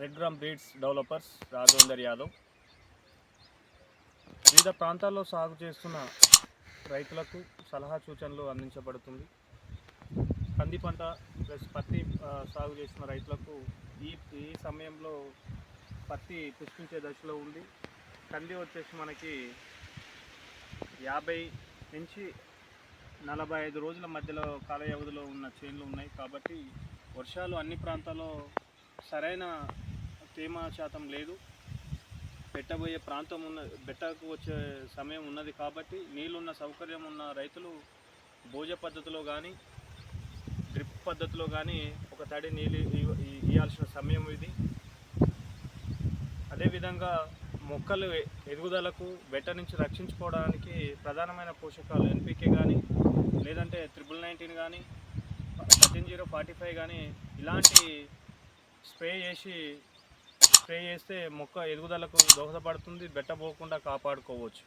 Red gram beads developers Raghavender Yadav వివిధ ప్రాంతాల్లో సాగు చేస్తున్న రైతులకు సలహా సూచనలు అందించబడుతుంది. కంది పంట ప్లస్ పత్తి సాగు చేస్తున్న రైతులకు ఈ ఈ సమయంలో పత్తి పుష్పించే దశలో ఉంది. కంది వచ్చేసి మనకి యాభై నుంచి నలభై ఐదు రోజుల మధ్యలో కాల వ్యవధిలో ఉన్న చేన్లు ఉన్నాయి. కాబట్టి వర్షాలు అన్ని ప్రాంతాల్లో సరైన తేమ శాతం లేదు. పెట్టబోయే ప్రాంతం ఉన్న బెట్టకు వచ్చే సమయం ఉన్నది కాబట్టి నీళ్ళున్న సౌకర్యం ఉన్న రైతులు భోజ పద్ధతిలో కానీ డ్రిప్ పద్ధతిలో కానీ ఒక తడి నీళ్ళు ఇవ్వాల్సిన సమయం ఇది. అదేవిధంగా మొక్కలు ఎదుగుదలకు బెట్ట నుంచి రక్షించుకోవడానికి ప్రధానమైన పోషకాలు ఎన్పికే కానీ లేదంటే త్రిబుల్ నైన్టీన్ కానీ థర్టీన్ జీరో ఫార్టీ ఫైవ్ కానీ ఇలాంటి స్ప్రే చేసి స్ప్రే చేస్తే మొక్క ఎదుగుదలకు దోహదపడుతుంది బెట్ట పోకుండా కాపాడుకోవచ్చు.